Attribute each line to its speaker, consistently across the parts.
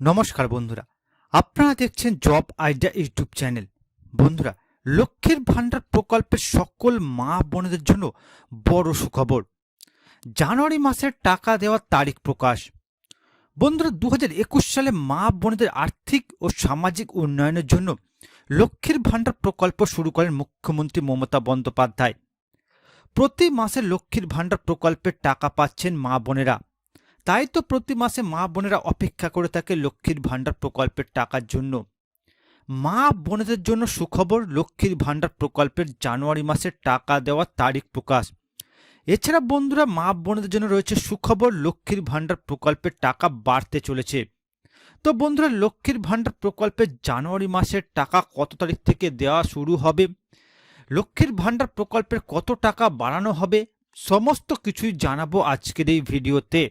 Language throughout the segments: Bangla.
Speaker 1: নমস্কার বন্ধুরা। আপনারা দেখছেন জব আইডিয়া ইউটিউব চ্যানেল। বন্ধুরা, লক্ষ্মীর ভাণ্ডার প্রকল্পের সকল মা বোনদের জন্য বড় সুখবর। জানুয়ারি মাসের টাকা দেওয়ার তারিখ প্রকাশ। বন্ধুরা দু হাজার একুশ সালে মা বোনদের আর্থিক ও সামাজিক উন্নয়নের জন্য লক্ষ্মীর ভাণ্ডার প্রকল্প শুরু করেন মুখ্যমন্ত্রী মমতা বন্দ্যোপাধ্যায়। প্রতি মাসে লক্ষ্মীর ভাণ্ডার প্রকল্পের টাকা পাচ্ছেন মা বোনেরা। তাই তো প্রতি মাসে মা বোনেরা অপেক্ষা করে থাকে লক্ষ্মীর ভাণ্ডার প্রকল্পের টাকার জন্য। মা বোনেদের জন্য সুখবর, লক্ষ্মীর ভাণ্ডার প্রকল্পের জানুয়ারি মাসের টাকা দেওয়ার তারিখ প্রকাশ। এছাড়া বন্ধুরা, মা বোনেদের জন্য রয়েছে সুখবর, লক্ষ্মীর ভাণ্ডার প্রকল্পের টাকা বাড়তে চলেছে। তো বন্ধুরা, লক্ষ্মীর ভাণ্ডার প্রকল্পের জানুয়ারি মাসের টাকা কত তারিখ থেকে দেওয়া শুরু হবে? লক্ষ্মীর ভাণ্ডার প্রকল্পের কত টাকা বাড়ানো হবে? সমস্ত কিছুই জানাব আজকের এই ভিডিওতে।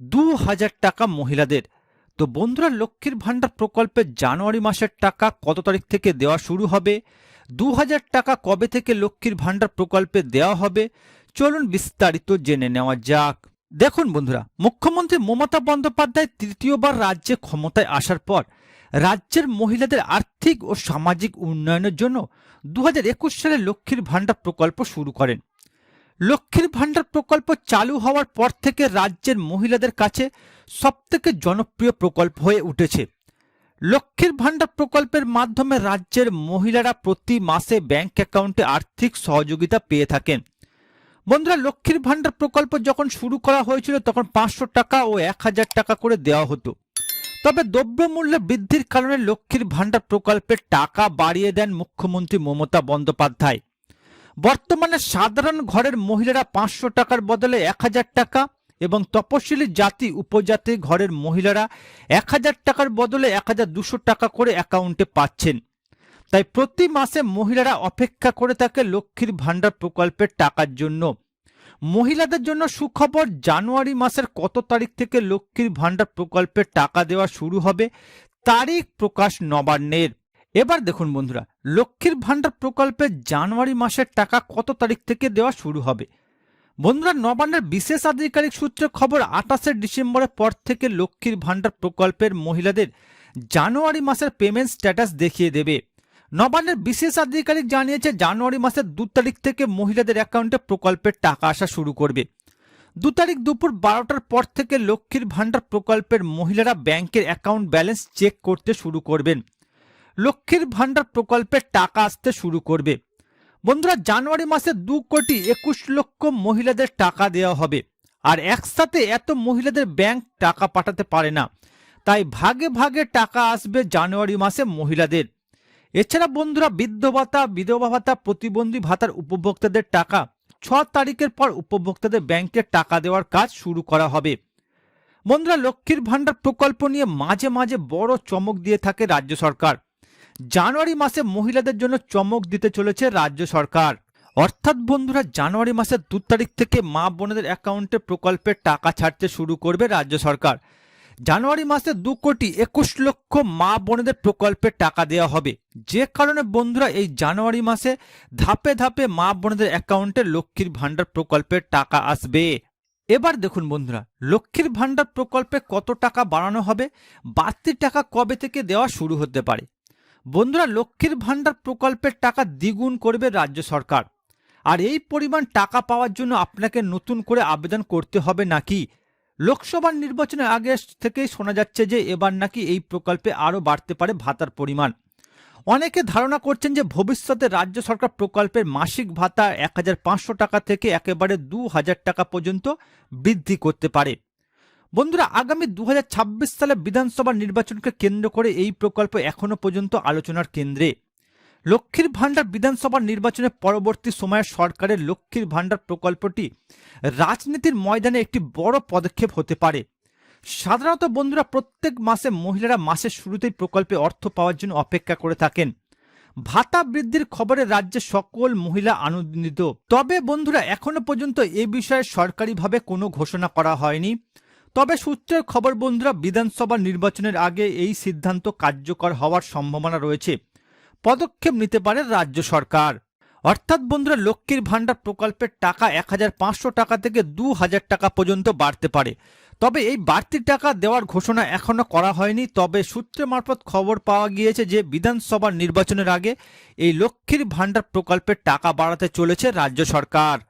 Speaker 1: দু হাজার টাকা মহিলাদের। তো বন্ধুরা, লক্ষ্মীর ভাণ্ডার প্রকল্পে জানুয়ারি মাসের টাকা কত তারিখ থেকে দেওয়া শুরু হবে? দু হাজার টাকা কবে থেকে লক্ষ্মীর ভাণ্ডার প্রকল্পে দেওয়া হবে? চলুন বিস্তারিত জেনে নেওয়া যাক। দেখুন বন্ধুরা, মুখ্যমন্ত্রী মমতা বন্দ্যোপাধ্যায় তৃতীয়বার রাজ্যে ক্ষমতায় আসার পর রাজ্যের মহিলাদের আর্থিক ও সামাজিক উন্নয়নের জন্য দু হাজার একুশ সালে লক্ষ্মীর ভাণ্ডার প্রকল্প শুরু করেন। লক্ষ্মীর ভাণ্ডার প্রকল্প চালু হওয়ার পর থেকে রাজ্যের মহিলাদের কাছে সবথেকে জনপ্রিয় প্রকল্প হয়ে উঠেছে। লক্ষ্মীর ভাণ্ডার প্রকল্পের মাধ্যমে রাজ্যের মহিলারা প্রতি মাসে ব্যাংক অ্যাকাউন্টে আর্থিক সহযোগিতা পেয়ে থাকেন। বন্ধুরা, লক্ষ্মীর ভাণ্ডার প্রকল্প যখন শুরু করা হয়েছিল, তখন পাঁচশো টাকা ও এক হাজার টাকা করে দেওয়া হতো। তবে দ্রব্যমূল্য বৃদ্ধির কারণে লক্ষ্মীর ভাণ্ডার প্রকল্পের টাকা বাড়িয়ে দেন মুখ্যমন্ত্রী মমতা বন্দ্যোপাধ্যায়। বর্তমানে সাধারণ ঘরের মহিলারা পাঁচশো টাকার বদলে এক হাজার টাকা এবং তপশিলি জাতি উপজাতি ঘরের মহিলারা এক হাজার টাকার বদলে এক হাজার দুশো টাকা করে অ্যাকাউন্টে পাচ্ছেন। তাই প্রতি মাসে মহিলারা অপেক্ষা করে থাকে লক্ষ্মীর ভাণ্ডার প্রকল্পের টাকার জন্য। মহিলাদের জন্য সুখবর, জানুয়ারি মাসের কত তারিখ থেকে লক্ষ্মীর ভাণ্ডার প্রকল্পের টাকা দেওয়া শুরু হবে, তারিখ প্রকাশ নবান্নের। এবার দেখুন বন্ধুরা, লক্ষ্মীর ভাণ্ডার প্রকল্পে জানুয়ারি মাসের টাকা কত তারিখ থেকে দেওয়া শুরু হবে? বন্ধুরা, নবান্নের বিশেষ আধিকারিক সূত্রে খবর, আঠাশে ডিসেম্বরের পর থেকে লক্ষ্মীর ভাণ্ডার প্রকল্পের মহিলাদের জানুয়ারি মাসের পেমেন্ট স্ট্যাটাস দেখিয়ে দেবে। নবান্নের বিশেষ আধিকারিক জানিয়েছে, জানুয়ারি মাসের দু তারিখ থেকে মহিলাদের অ্যাকাউন্টে প্রকল্পের টাকা আসা শুরু করবে। দু তারিখ দুপুর বারোটার পর থেকে লক্ষ্মীর ভাণ্ডার প্রকল্পের মহিলারা ব্যাংকের অ্যাকাউন্ট ব্যালেন্স চেক করতে শুরু করবেন। লক্ষ্মীর ভাণ্ডার প্রকল্পের টাকা আসতে শুরু করবে। বন্ধুরা, জানুয়ারি মাসে দু কোটি একুশ লক্ষ মহিলাদের টাকা দেওয়া হবে। আর একসাথে এত মহিলাদের ব্যাংক টাকা পাঠাতে পারে না। তাই ভাগে ভাগে টাকা আসবে জানুয়ারি মাসে মহিলাদের। এছাড়া বন্ধুরা, বৃদ্ধ ভাতা, বিধবা ভাতা, প্রতিবন্ধী ভাতার উপভোক্তাদের টাকা ছ তারিখের পর উপভোক্তাদের ব্যাংকে টাকা দেওয়ার কাজ শুরু করা হবে। বন্ধুরা, লক্ষ্মীর ভাণ্ডার প্রকল্প নিয়ে মাঝে মাঝে বড় চমক দিয়ে থাকে রাজ্য সরকার। জানুয়ারি মাসে মহিলাদের জন্য চমক দিতে চলেছে রাজ্য সরকার। অর্থাৎ বন্ধুরা, জানুয়ারি মাসের দু তারিখ থেকে মা বোনেদের অ্যাকাউন্টে প্রকল্পের টাকা ছাড়তে শুরু করবে রাজ্য সরকার। জানুয়ারি মাসে দু কোটি একুশ লক্ষ মা বোনেদের প্রকল্পের টাকা দেওয়া হবে। যে কারণে বন্ধুরা, এই জানুয়ারি মাসে ধাপে ধাপে মা বোনেদের অ্যাকাউন্টে লক্ষ্মীর ভাণ্ডার প্রকল্পের টাকা আসবে। এবার দেখুন বন্ধুরা, লক্ষ্মীর ভাণ্ডার প্রকল্পে কত টাকা বাড়ানো হবে? বাড়তি টাকা কবে থেকে দেওয়া শুরু হতে পারে? বন্ধুরা, লক্ষ্মীর ভাণ্ডার প্রকল্পের টাকা দ্বিগুণ করবে রাজ্য সরকার। আর এই পরিমাণ টাকা পাওয়ার জন্য আপনাকে নতুন করে আবেদন করতে হবে নাকি? লোকসভা নির্বাচনের আগে থেকেই শোনা যাচ্ছে যে এবার নাকি এই প্রকল্পে আরও বাড়তে পারে ভাতার পরিমাণ। অনেকে ধারণা করছেন যে ভবিষ্যতে রাজ্য সরকার প্রকল্পের মাসিক ভাতা এক হাজার পাঁচশো টাকা থেকে একেবারে দু হাজার টাকা পর্যন্ত বৃদ্ধি করতে পারে। বন্ধুরা, আগামী দু হাজার ছাব্বিশ সালে বিধানসভা নির্বাচনকে কেন্দ্র করে এই প্রকল্প এখনও পর্যন্ত আলোচনার কেন্দ্রে। লক্ষ্মীর ভাণ্ডার বিধানসভা নির্বাচনের পরবর্তী সময়ে সরকারের লক্ষ্মীর ভাণ্ডার প্রকল্পটি রাজনীতির ময়দানে একটি বড় পদক্ষেপ হতে পারে। সাধারণত বন্ধুরা, প্রত্যেক মাসে মহিলারা মাসের শুরুতেই প্রকল্পে অর্থ পাওয়ার জন্য অপেক্ষা করে থাকেন। ভাতা বৃদ্ধির খবরে রাজ্যে সকল মহিলা আনন্দিত। তবে বন্ধুরা, এখনও পর্যন্ত এ বিষয়ে সরকারিভাবে কোনো ঘোষণা করা হয়নি। তবে সূত্রের খবর, বন্ধুরা, বিধানসভা নির্বাচনের আগে এই সিদ্ধান্ত কার্যকর হওয়ার সম্ভাবনা রয়েছে। পদক্ষেপ নিতে পারে রাজ্য সরকার। অর্থাৎ, বন্ধুরা, লক্ষ্মীর ভাণ্ডার প্রকল্পের টাকা এক হাজার পাঁচশো টাকা থেকে দু হাজার টাকা পর্যন্ত বাড়তে পারে। তবে এই বাড়তি টাকা দেওয়ার ঘোষণা এখনও করা হয়নি। তবে সূত্রে মারফত খবর পাওয়া গিয়েছে যে, বিধানসভা নির্বাচনের আগে এই লক্ষ্মীর ভাণ্ডার প্রকল্পের টাকা বাড়াতে চলেছে রাজ্য সরকার।